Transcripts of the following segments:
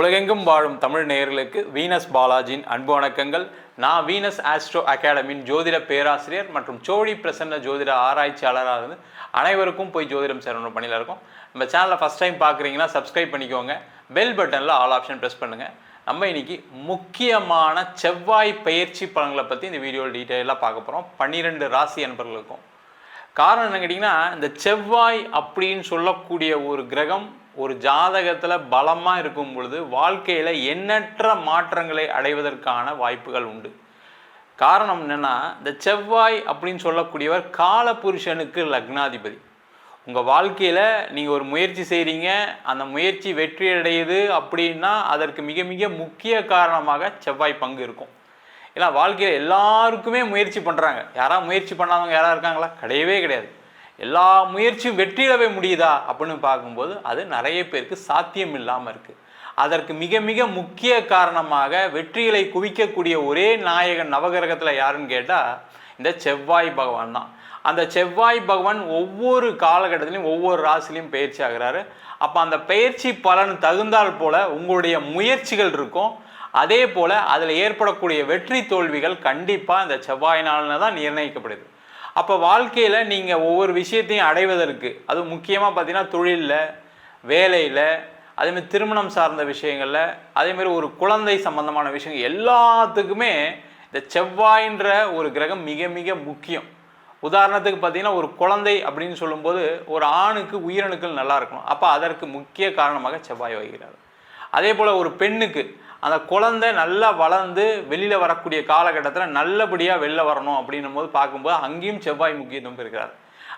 உலகெங்கும் வாழும் தமிழ் நேயர்களுக்கு வீனஸ் பாலாஜியின் அன்பு வணக்கங்கள். நான் வீனஸ் ஆஸ்ட்ரோ அகாடமியின் ஜோதிட பேராசிரியர் மற்றும் சோழி பிரசன்ன ஜோதிட ஆராய்ச்சியாளராக இருந்து அனைவருக்கும் போய் ஜோதிடம் சேரணும் பணியில் இருக்கும். நம்ம சேனலை ஃபஸ்ட் டைம் பார்க்குறீங்கன்னா சப்ஸ்கிரைப் பண்ணிக்கோங்க. பெல் பட்டனில் ஆல் ஆப்ஷன் ப்ரெஸ் பண்ணுங்கள் நம்ம இன்னைக்கு முக்கியமான செவ்வாய் பயிற்சி பலன்களை பற்றி இந்த வீடியோவில் டீட்டெயிலாக பார்க்க போகிறோம் பன்னிரெண்டு ராசி அன்பர்களுக்கும். காரணம் என்ன கேட்டிங்கன்னா இந்த செவ்வாய் அப்படின்னு சொல்லக்கூடிய ஒரு கிரகம் ஒரு ஜாதகத்தில் பலமாக இருக்கும் பொழுது வாழ்க்கையில் எண்ணற்ற மாற்றங்களை அடைவதற்கான வாய்ப்புகள் உண்டு. காரணம் என்னென்னா இந்த செவ்வாய் அப்படின்னு சொல்லக்கூடியவர் காலபுருஷனுக்கு லக்னாதிபதி. உங்கள் வாழ்க்கையில் நீங்கள் ஒரு முயற்சி செய்கிறீங்க அந்த முயற்சி வெற்றி அடையுது அப்படின்னா அதற்கு மிக மிக முக்கிய காரணமாக செவ்வாய் பங்கு இருக்கும். ஏன்னா வாழ்க்கையில் எல்லாருக்குமே முயற்சி பண்ணுறாங்க யாராவது முயற்சி பண்ணாதவங்க யாராக இருக்காங்களா? கிடையவே கிடையாது. எல்லா முயற்சியும் வெற்றியிடவே முடியுதா அப்படின்னு பார்க்கும்போது அது நிறைய பேருக்கு சாத்தியம் இல்லாமல் இருக்குது அதற்கு மிக மிக முக்கிய காரணமாக வெற்றிகளை குவிக்கக்கூடிய ஒரே நாயகன் நவகிரகத்தில் யாருன்னு கேட்டால் இந்த செவ்வாய் பகவான் தான். அந்த செவ்வாய் பகவான் ஒவ்வொரு காலகட்டத்திலையும் ஒவ்வொரு ராசிலையும் பயிற்சி ஆகிறாரு. அப்போ அந்த பயிற்சி பலன் தகுந்தால் போல உங்களுடைய முயற்சிகள் இருக்கும். அதே போல் அதில் ஏற்படக்கூடிய வெற்றி தோல்விகள் கண்டிப்பாக இந்த செவ்வாயினால தான் நிர்ணயிக்கப்படுது. அப்போ வாழ்க்கையில் நீங்கள் ஒவ்வொரு விஷயத்தையும் அடைவதற்கு அது முக்கியமாக பார்த்தீங்கன்னா தொழிலில் வேலையில் அதேமாதிரி திருமணம் சார்ந்த விஷயங்களில் அதேமாரி ஒரு குழந்தை சம்பந்தமான விஷயங்கள் எல்லாத்துக்குமே இந்த செவ்வாயின்ற ஒரு கிரகம் மிக மிக முக்கியம். உதாரணத்துக்கு பார்த்தீங்கன்னா ஒரு குழந்தை அப்படின்னு சொல்லும்போது ஒரு ஆணுக்கு உயிரணுக்கள் நல்லா இருக்கணும். அப்போ அதற்கு முக்கிய காரணமாக செவ்வாய் வகிக்கிறார். அதே போல் ஒரு பெண்ணுக்கு அந்த குழந்தை நல்லா வளர்ந்து வெளியில் வரக்கூடிய காலகட்டத்தில் நல்லபடியாக வெளில வரணும் அப்படின்னும் போது பார்க்கும்போது அங்கேயும் செவ்வாய் முக்கியத்துவம் இருக்கிறார்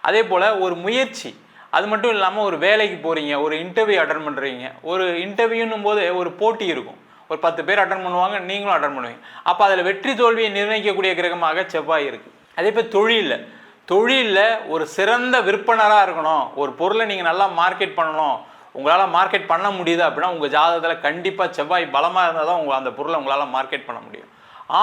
அதே போல் ஒரு முயற்சி அது மட்டும் இல்லாமல் ஒரு வேலைக்கு போகிறீங்க ஒரு இன்டர்வியூ அட்டன் பண்ணுறீங்க ஒரு இன்டர்வியூன்னும் போது ஒரு போட்டி இருக்கும். ஒரு பத்து பேர் அட்டன் பண்ணுவாங்க நீங்களும் அட்டன் பண்ணுவீங்க. அப்போ அதில் வெற்றி தோல்வியை நிர்ணயிக்கக்கூடிய கிரகமாக செவ்வாய் இருக்குது அதே போல் தொழிலில் தொழிலில் ஒரு சிறந்த விற்பனராக இருக்கணும். ஒரு பொருளை நீங்கள் நல்லா மார்க்கெட் பண்ணணும். உங்களால் மார்க்கெட் பண்ண முடியுது அப்படின்னா உங்கள் ஜாதகத்தில் கண்டிப்பாக செவ்வாய் பலமாக இருந்தால் தான் உங்கள் அந்த பொருளை உங்களால் மார்க்கெட் பண்ண முடியும்.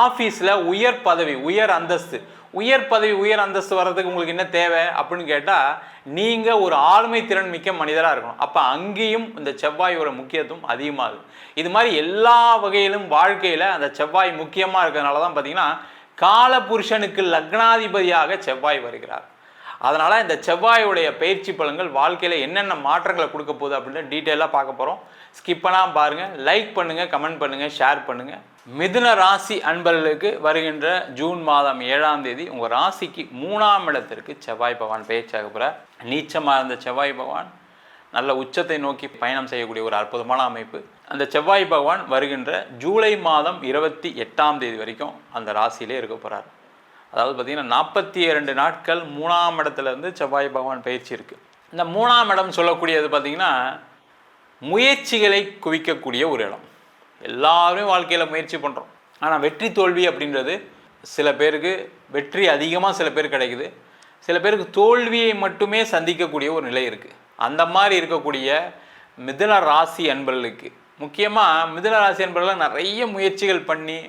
ஆஃபீஸில் உயர் பதவி உயர் அந்தஸ்து. உயர் பதவி உயர் அந்தஸ்து வர்றதுக்கு உங்களுக்கு என்ன தேவை அப்படின்னு கேட்டால் நீங்கள் ஒரு ஆளுமை திறன் மிக்க மனிதராக இருக்கணும். அப்போ அங்கேயும் இந்த செவ்வாயோட முக்கியத்துவம் அதிகமாகுது. இது மாதிரி எல்லா வகையிலும் வாழ்க்கையில் அந்த செவ்வாய் முக்கியமாக இருக்கிறதுனால தான் பார்த்தீங்கன்னா காலபுருஷனுக்கு லக்னாதிபதியாக செவ்வாய் வருகிறார். அதனால் இந்த செவ்வாயுடைய பயிற்சி பலன்கள் வாழ்க்கையில் என்னென்ன மாற்றங்களை கொடுக்க போகுது அப்படின்னு டீட்டெயிலாக பார்க்க போகிறோம் ஸ்கிப்பெல்லாம் பாருங்கள் லைக் பண்ணுங்கள் கமெண்ட் பண்ணுங்கள் ஷேர் பண்ணுங்கள் மிதுன ராசி அன்பர்களுக்கு வருகின்ற ஜூன் மாதம் ஏழாம் தேதி உங்கள் ராசிக்கு மூணாம் இடத்திற்கு செவ்வாய் பகவான் பயிற்சியாக போகிற நீச்சமாக இருந்த செவ்வாய் பகவான் நல்ல உச்சத்தை நோக்கி பயணம் செய்யக்கூடிய ஒரு அற்புதமான அமைப்பு. அந்த செவ்வாய் பகவான் வருகின்ற ஜூலை மாதம் இருபத்தி எட்டாம் தேதி வரைக்கும் அந்த ராசியிலே இருக்க போகிறார் அதாவது பார்த்திங்கன்னா நாற்பத்தி இரண்டு நாட்கள் மூணாம் இடத்துலேருந்து செவ்வாய் பகவான் பயிற்சி இருக்குது இந்த மூணாம் இடம் சொல்லக்கூடியது பார்த்திங்கன்னா முயற்சிகளை குவிக்கக்கூடிய ஒரு இடம். எல்லாருமே வாழ்க்கையில் முயற்சி பண்ணுறோம் ஆனால் வெற்றி தோல்வி அப்படின்றது சில பேருக்கு வெற்றி அதிகமாக சில பேர் கிடைக்குது. சில பேருக்கு தோல்வியை மட்டுமே சந்திக்கக்கூடிய ஒரு நிலை இருக்குது அந்த மாதிரி இருக்கக்கூடிய மிதுன ராசி அன்பர்களுக்கு முக்கியமாக மிதுன ராசி அன்பர்கள் நிறைய முயற்சிகள் பண்ணி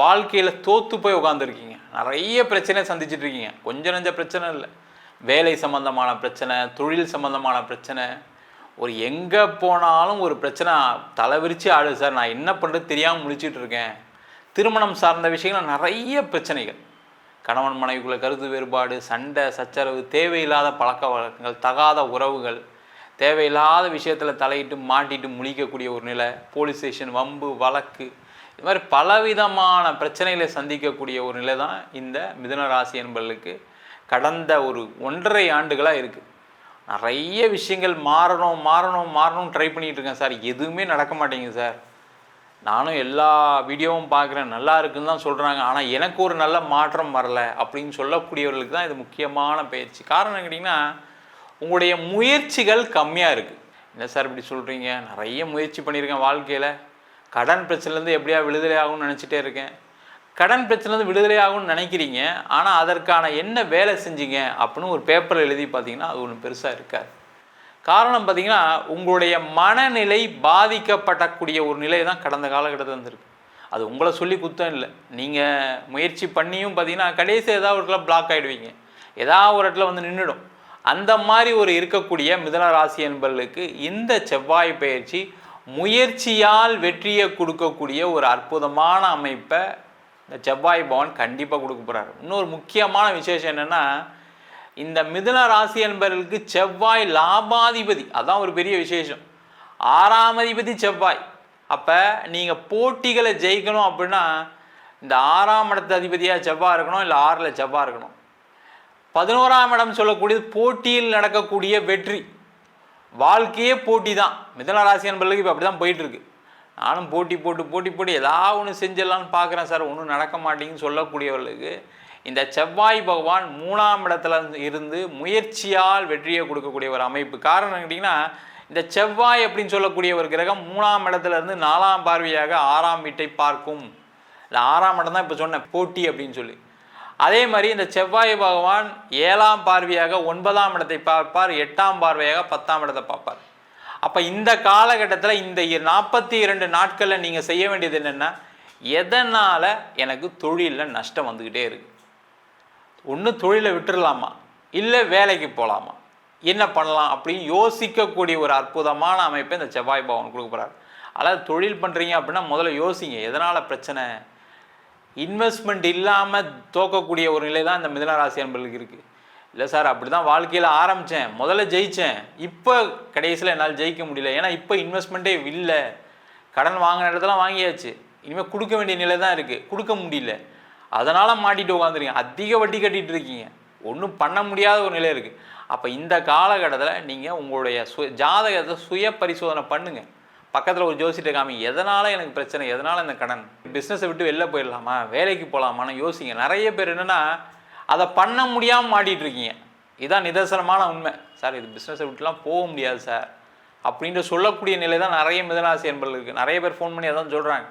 வாழ்க்கையில் தோற்று போய் உட்காந்துருக்கீங்க நிறைய பிரச்சனை சந்திச்சுட்டு இருக்கீங்க. கொஞ்சம் நஞ்ச பிரச்சனை இல்லை. வேலை சம்மந்தமான பிரச்சனை தொழில் சம்மந்தமான பிரச்சனை. ஒரு எங்கே போனாலும் ஒரு பிரச்சனை தலைவிரிச்சு ஆடு சார். நான் என்ன பண்ணுறது தெரியாமல் முழிச்சிட்டு இருக்கேன். திருமணம் சார்ந்த விஷயங்கள் நிறைய பிரச்சனைகள். கணவன் மனைவிக்குள்ள கருத்து வேறுபாடு சண்டை சச்சரவு தேவையில்லாத பழக்க வழக்கங்கள் தகாத உறவுகள் தேவையில்லாத விஷயத்தில் தலையிட்டு மாட்டிட்டு முழிக்கக்கூடிய ஒரு நிலை. போலீஸ் ஸ்டேஷன் வம்பு வழக்கு இது மாதிரி பலவிதமான பிரச்சனைகளை சந்திக்கக்கூடிய ஒரு நிலை தான் இந்த மிதன ராசி என்பர்களுக்கு கடந்த ஒரு ஒன்றரை ஆண்டுகளாக இருக்குது நிறைய விஷயங்கள் மாறணும் மாறணும் மாறணும் ட்ரை பண்ணிகிட்டு இருக்கேன் சார். எதுவுமே நடக்க மாட்டேங்குது சார். நானும் எல்லா வீடியோவும் பார்க்குறேன். நல்லா இருக்குன்னு தான் சொல்கிறாங்க ஆனால் எனக்கு ஒரு நல்ல மாற்றம் வரல அப்படின்னு சொல்லக்கூடியவர்களுக்கு தான் இது முக்கியமான பயிற்சி. காரணம் கேட்டிங்கன்னா உங்களுடைய முயற்சிகள் கம்மியாக இருக்குது என்ன சார் இப்படி சொல்கிறீங்க நிறைய முயற்சி பண்ணியிருக்கேன் வாழ்க்கையில். கடன் பிரச்சனைலேருந்து எப்படியா விடுதலை ஆகும்னு நினச்சிட்டே இருக்கேன். கடன் பிரச்சனைலேருந்து விடுதலை ஆகும்னு நினைக்கிறீங்க. ஆனால் அதற்கான என்ன வேலை செஞ்சீங்க அப்படின்னு ஒரு பேப்பரில் எழுதி பார்த்தீங்கன்னா அது ஒன்றும் பெருசாக இருக்காது. காரணம் பார்த்தீங்கன்னா உங்களுடைய மனநிலை பாதிக்கப்படக்கூடிய ஒரு நிலை தான் கடந்த காலகட்டத்தில் இருந்திருக்கு. அது உங்களை சொல்லி குத்தம் இல்லை. நீங்கள் முயற்சி பண்ணியும் பார்த்தீங்கன்னா கடைசி ஏதாவது ஒரு இடத்துல பிளாக் ஆகிடுவீங்க ஏதாவது ஒரு இடத்துல வந்து நின்றுடும் அந்த மாதிரி ஒரு இருக்கக்கூடிய மிதன ராசி என்பர்களுக்கு இந்த செவ்வாய் பயிற்சி முயற்சியால் வெற்றியை கொடுக்கக்கூடிய ஒரு அற்புதமான அமைப்பை இந்த செவ்வாய் பவன் கண்டிப்பாக கொடுக்க போகிறாரு இன்னொரு முக்கியமான விசேஷம் என்னென்னா இந்த மிதுன ராசி என்பவர்களுக்கு செவ்வாய் லாபாதிபதி. அதான் ஒரு பெரிய விசேஷம். ஆறாம் அதிபதி செவ்வாய். அப்போ நீங்கள் போட்டிகளை ஜெயிக்கணும் அப்படின்னா இந்த ஆறாம் இடத்து அதிபதியாக செவ்வாய் இருக்கணும் இல்லை ஆறில் செவ்வாய் இருக்கணும். பதினோராம் இடம் சொல்லக்கூடியது போட்டியில் நடக்கக்கூடிய வெற்றி. வாழ்க்கையே போட்டி தான். மிதன ராசி அன்பர்களுக்கு இப்போ அப்படி தான் போயிட்டு இருக்கு நானும் போட்டி போட்டு போட்டி போட்டு ஏதாவது ஒன்று செஞ்சிடலான்னு பார்க்குறேன் சார். ஒன்றும் நடக்க மாட்டேங்குன்னு சொல்லக்கூடியவர்களுக்கு இந்த செவ்வாய் பகவான் மூணாம் இடத்துல இருந்து முயற்சியால் வெற்றியை கொடுக்கக்கூடிய ஒரு அமைப்பு. காரணம் கேட்டிங்கன்னா இந்த செவ்வாய் அப்படின்னு சொல்லக்கூடிய ஒரு கிரகம் மூணாம் இடத்துல இருந்து நாலாம் பார்வையாக ஆறாம் வீட்டை பார்க்கும். இல்லை ஆறாம் இடம் தான் இப்போ சொன்னேன் போட்டி அப்படின்னு சொல்லி. அதே மாதிரி இந்த செவ்வாய் பகவான் ஏழாம் பார்வையாக ஒன்பதாம் இடத்தை பார்ப்பார் எட்டாம் பார்வையாக பத்தாம் இடத்தை பார்ப்பார். அப்போ இந்த காலகட்டத்தில் இந்த நாற்பத்தி இரண்டு நாட்களில் நீங்கள் செய்ய வேண்டியது என்னென்னா எதனால் எனக்கு தொழிலில் நஷ்டம் வந்துக்கிட்டே இருக்குது ஒன்று தொழிலை விட்டுடலாமா இல்லை வேலைக்கு போகலாமா என்ன பண்ணலாம் அப்படின்னு யோசிக்கக்கூடிய ஒரு அற்புதமான அமைப்பை இந்த செவ்வாய் பவன் கொடுக்க போகிறார் அதாவது தொழில் பண்ணுறீங்க அப்படின்னா முதல்ல யோசிங்க எதனால் பிரச்சனை? இன்வெஸ்ட்மெண்ட் இல்லாமல் தோக்கக்கூடிய ஒரு நிலை தான் இந்த மிதனராசி அன்பர்களுக்கு இருக்குது இல்லை சார் அப்படி தான் வாழ்க்கையில் ஆரம்பித்தேன் முதல்ல ஜெயித்தேன் இப்போ கடைசியில் என்னால் ஜெயிக்க முடியல. ஏன்னா இப்போ இன்வெஸ்ட்மெண்ட்டே இல்லை. கடன் வாங்கின இடத்துல வாங்கியாச்சு. இனிமேல் கொடுக்க வேண்டிய நிலை தான் இருக்குது கொடுக்க முடியல. அதனால் மாட்டிட்டு உட்காந்துருக்கீங்க அதிக வட்டி கட்டிகிட்டு இருக்கீங்க. ஒன்றும் பண்ண முடியாத ஒரு நிலை இருக்குது அப்போ இந்த காலகட்டத்தில் நீங்கள் உங்களுடைய சு ஜாதகத்தை சுய பரிசோதனை பண்ணுங்கள் பக்கத்தில் ஒரு ஜோசிட்ட காமி எதனால் எனக்கு பிரச்சனை? எதனால் இந்த கடன்? பிஸ்னஸை விட்டு வெளில போயிடலாமா? வேலைக்கு போகலாமான்னு யோசிங்க. நிறைய பேர் என்னென்னா அதை பண்ண முடியாமல் மாட்டிகிட்டு இருக்கீங்க. இதான் நிதர்சனமான உண்மை. சார் இது பிஸ்னஸை விட்டுலாம் போக முடியாது சார். அப்படின்ட்டு சொல்லக்கூடிய நிலை தான் நிறைய மிதனாசி என்பது இருக்குது நிறைய பேர் ஃபோன் பண்ணி அதான் சொல்கிறாங்க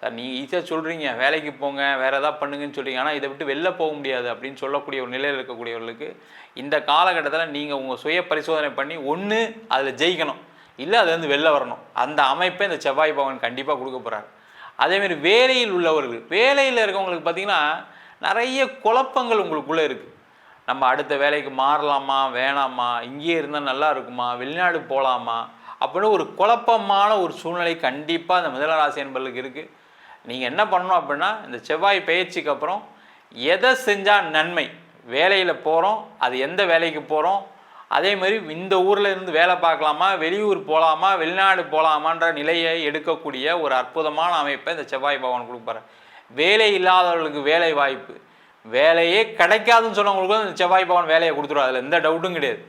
சார் நீங்கள் ஈஸியாக சொல்கிறீங்க வேலைக்கு போங்க வேறு எதாவது பண்ணுங்கன்னு சொல்கிறீங்க ஆனால் இதை விட்டு வெளில போக முடியாது அப்படின்னு சொல்லக்கூடிய ஒரு நிலையில் இருக்கக்கூடியவர்களுக்கு இந்த காலகட்டத்தில் நீங்கள் உங்கள் சுய பரிசோதனை பண்ணி ஒன்று அதில் ஜெயிக்கணும். இல்லை அதுலேருந்து வெளில வரணும். அந்த அமைப்பை இந்த செவ்வாய் பவன் கண்டிப்பாக கொடுக்க போகிறாரு அதேமாரி வேலையில் உள்ளவர்கள் வேலையில் இருக்கவங்களுக்கு பார்த்திங்கன்னா நிறைய குழப்பங்கள் உங்களுக்குள்ளே இருக்குது நம்ம அடுத்த வேலைக்கு மாறலாமா வேணாமா இங்கேயே இருந்தால் நல்லா இருக்குமா வெளிநாடு போகலாமா அப்படின்னு ஒரு குழப்பமான ஒரு சூழ்நிலை கண்டிப்பாக அந்த முதல ராசி என்பர்களுக்கு இருக்குது நீங்கள் என்ன பண்ணணும் அப்படின்னா இந்த செவ்வாய் பயிற்சிக்கு அப்புறம் எதை செஞ்சால் நன்மை? வேலையில் போகிறோம் அது எந்த வேலைக்கு போகிறோம் அதே மாதிரி இந்த ஊரில் இருந்து வேலை பார்க்கலாமா வெளியூர் போகலாமா வெளிநாடு போகலாமான்ற நிலையை எடுக்கக்கூடிய ஒரு அற்புதமான அமைப்பை இந்த செவ்வாய் பகவான் கொடுப்பாரு. வேலை இல்லாதவர்களுக்கு வேலை வாய்ப்பு. வேலையே கிடைக்காதுன்னு சொன்னவங்களுக்கு இந்த செவ்வாய் பகவான் வேலையை கொடுத்துருவோம் அதில் எந்த டவுட்டும் கிடையாது.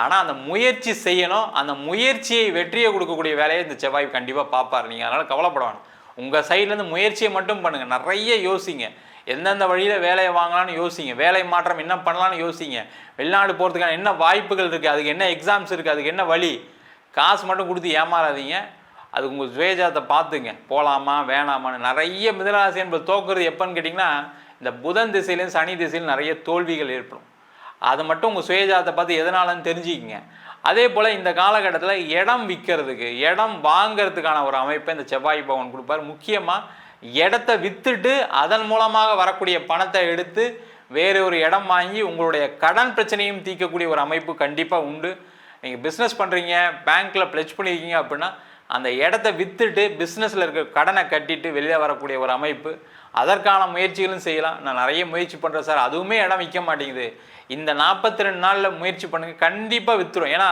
ஆனால் அந்த முயற்சி செய்யணும். அந்த முயற்சியை வெற்றியை கொடுக்கக்கூடிய வேலையை இந்த செவ்வாய் கண்டிப்பாக பார்ப்பார். நீங்கள் அதனால் கவலைப்பட வேணும். உங்கள் சைட்லேருந்து முயற்சியை மட்டும் பண்ணுங்கள் நிறைய யோசிங்க. எந்தெந்த வழியில் வேலையை வாங்கலாம்னு யோசிங்க. வேலை மாற்றம் என்ன பண்ணலான்னு யோசிங்க. வெளிநாடு போகிறதுக்கான என்ன வாய்ப்புகள் இருக்குது அதுக்கு என்ன எக்ஸாம்ஸ் இருக்குது அதுக்கு என்ன வழி? காசு மட்டும் கொடுத்து ஏமாறாதீங்க. அது உங்கள் சுயஜாத்தை பார்த்துங்க. போகலாமா வேணாமான்னு. நிறைய மிதராசி என்பது தோக்குறது எப்போன்னு கேட்டிங்கன்னா இந்த புதன் திசையிலையும் சனி திசையிலும் நிறைய தோல்விகள் ஏற்படும். அதை மட்டும் உங்கள் சுயஜாத்தை பார்த்து எதனாலன்னு தெரிஞ்சுக்கிங்க. அதே போல் இந்த காலகட்டத்தில் இடம் விற்கிறதுக்கு இடம் வாங்கிறதுக்கான ஒரு அமைப்பை இந்த செவ்வாய் பவன் கொடுப்பார். முக்கியமாக இடத்த விற்றுட்டு அதன் மூலமாக வரக்கூடிய பணத்தை எடுத்து வேறு ஒரு இடம் வாங்கி உங்களுடைய கடன் பிரச்சனையும் தீர்க்கக்கூடிய ஒரு அமைப்பு கண்டிப்பாக உண்டு. நீங்கள் பிஸ்னஸ் பண்ணுறீங்க பேங்க்கில் ப்ளெச் பண்ணியிருக்கீங்க அப்படின்னா அந்த இடத்த விற்றுட்டு பிஸ்னஸில் இருக்க கடனை கட்டிட்டு வெளியே வரக்கூடிய ஒரு அமைப்பு. அதற்கான முயற்சிகளும் செய்யலாம். நான் நிறைய முயற்சி பண்ணுறேன் சார். அதுவுமே இடம் விற்க மாட்டேங்குது. இந்த நாற்பத்தி ரெண்டு நாளில் முயற்சி பண்ணுங்கள் கண்டிப்பாக விற்றுரும் ஏன்னா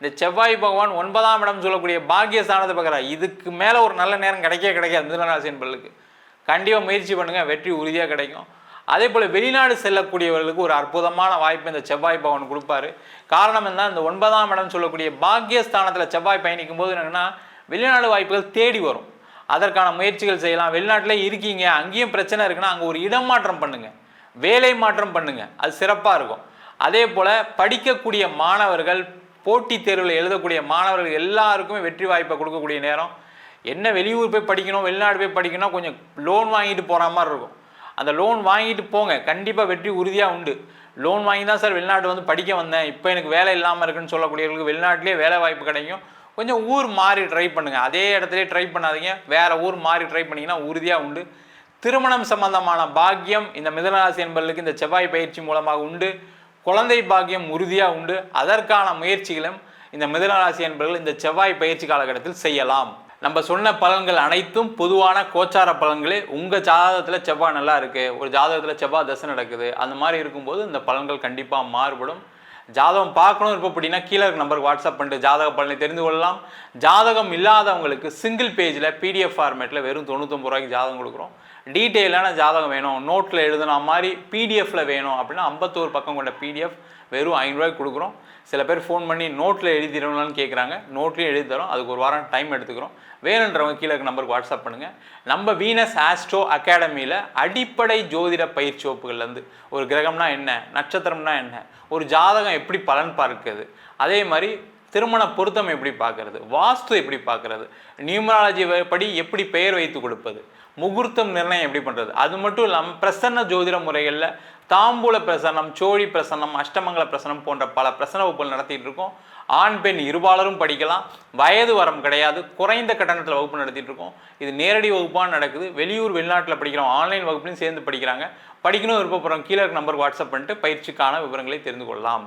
இந்த செவ்வாய் பகவான் ஒன்பதாம் இடம் சொல்லக்கூடிய பாக்கிய ஸ்தானத்தை பார்க்குறா இதுக்கு மேலே ஒரு நல்ல நேரம் கிடைக்கவே கிடைக்காது மிதனராசி என்பர்களுக்கு கண்டிப்பாக முயற்சி பண்ணுங்கள் வெற்றி உறுதியாக கிடைக்கும். அதே போல் வெளிநாடு செல்லக்கூடியவர்களுக்கு ஒரு அற்புதமான வாய்ப்பு இந்த செவ்வாய் பவன் கொடுப்பாரு. காரணம் என்ன? இந்த ஒன்பதாம் இடம் சொல்லக்கூடிய பாக்கியஸ்தானத்தில் செவ்வாய் பயணிக்கும் போது என்னன்னா வெளிநாடு வாய்ப்புகள் தேடி வரும். அதற்கான முயற்சிகள் செய்யலாம். வெளிநாட்டில் இருக்கீங்க அங்கேயும் பிரச்சனை இருக்குன்னா அங்கே ஒரு இடம் மாற்றம் பண்ணுங்கள் வேலை மாற்றம் பண்ணுங்கள் அது சிறப்பாக இருக்கும். அதே போல் படிக்கக்கூடிய மாணவர்கள் போட்டித் தேர்வில் எழுதக்கூடிய மாணவர்கள் எல்லாருக்குமே வெற்றி வாய்ப்பை கொடுக்கக்கூடிய நேரம். என்ன வெளியூர் போய் படிக்கணும் வெளிநாடு போய் படிக்கணும் கொஞ்சம் லோன் வாங்கிட்டு போகிற மாதிரி இருக்கும். அந்த லோன் வாங்கிட்டு போங்க. கண்டிப்பாக வெற்றி உறுதியாக உண்டு. லோன் வாங்கி தான் சார் வெளிநாட்டு வந்து படிக்க வந்தேன். இப்போ எனக்கு வேலை இல்லாமல் இருக்குன்னு சொல்லக்கூடியவர்களுக்கு வெளிநாட்டிலே வேலை வாய்ப்பு கிடைக்கும். கொஞ்சம் ஊர் மாறி ட்ரை பண்ணுங்கள் அதே இடத்துல ட்ரை பண்ணாதீங்க. வேறு ஊர் மாறி ட்ரை பண்ணிங்கன்னா உறுதியாக உண்டு. திருமணம் சம்பந்தமான பாக்கியம் இந்த மிதனராசி என்பவர்களுக்கு இந்த செவ்வாய் பயிற்சி மூலமாக உண்டு. குழந்தை பாக்கியம் உறுதியாக உண்டு. அதற்கான முயற்சிகளும் இந்த மிதனராசி என்பவர்கள் இந்த செவ்வாய் பயிற்சி காலகட்டத்தில் செய்யலாம். நம்ம சொன்ன பலன்கள் அனைத்தும் பொதுவான கோச்சார பலன்களே. உங்கள் ஜாதகத்தில் செவ்வாய் நல்லா இருக்குது ஒரு ஜாதகத்தில் செவ்வாய் தசை நடக்குது. அந்த மாதிரி இருக்கும்போது இந்த பலன்கள் கண்டிப்பாக மாறுபடும். ஜாதகம் பார்க்கணும் இருப்போம் அப்படின்னா கீழே இருக்க நம்பருக்கு வாட்ஸ்அப் பண்ணிட்டு ஜாதக பலனை தெரிந்து கொள்ளலாம். ஜாதகம் இல்லாதவங்களுக்கு சிங்கிள் பேஜில் பிடிஎஃப் ஃபார்மேட்டில் வெறும் தொண்ணூத்தொம்பது ரூபாய்க்கு ஜாதகம் கொடுக்குறோம். டீட்டெயிலான ஜாதகம் வேணும். நோட்டில் எழுதுன மாதிரி பிடிஎஃப்ல வேணும் அப்படின்னா ஐம்பத்தோரு பக்கம் கொண்ட பிடிஎஃப் வெறும் ஐநூறுரூவாய்க்கு கொடுக்குறோம். சில பேர் ஃபோன் பண்ணி நோட்டில் எழுதிடணும்னு கேட்குறாங்க நோட்லேயும் எழுதி தரோம். அதுக்கு ஒரு வாரம் டைம் எடுத்துக்கிறோம். வேணுன்றவங்க கீழே இருக்க நம்பருக்கு வாட்ஸ்அப் பண்ணுங்கள் நம்ம வீனஸ் ஆஸ்ட்ரோ அகாடமியில் அடிப்படை ஜோதிட பயிற்சி வகுப்புகள்லேருந்து ஒரு கிரகம்னா என்ன? நட்சத்திரம்னா என்ன? ஒரு ஜாதகம் எப்படி பலன் பார்க்குது அதே மாதிரி திருமண பொருத்தம் எப்படி பார்க்கறது? வாஸ்து எப்படி பார்க்கறது? நியூமராலஜி படி எப்படி பெயர் வைத்து கொடுப்பது? முகூர்த்தம் நிர்ணயம் எப்படி பண்ணுறது அது மட்டும் இல்லாமல் பிரசன்ன ஜோதிட முறைகளில் தாம்பூல பிரசன்னம் சோழி பிரசன்னம் அஷ்டமங்கல பிரசன்னம் போன்ற பல பிரசன வகுப்புகள் நடத்திட்டு இருக்கோம். ஆண் பெண் இருபாலரும் படிக்கலாம். வயது வரம் கிடையாது. குறைந்த கட்டணத்தில் வகுப்பு நடத்திட்டு இருக்கோம். இது நேரடி வகுப்பாக நடக்குது. வெளியூர் வெளிநாட்டில் படிக்கிறோம். ஆன்லைன் வகுப்புலையும் சேர்ந்து படிக்கிறாங்க. படிக்கணும் விருப்பப்படுறோம் கீழே நம்பர் வாட்ஸ்அப் பண்ணிட்டு பயிற்சிக்கான விவரங்களை தெரிந்து கொள்ளலாம்.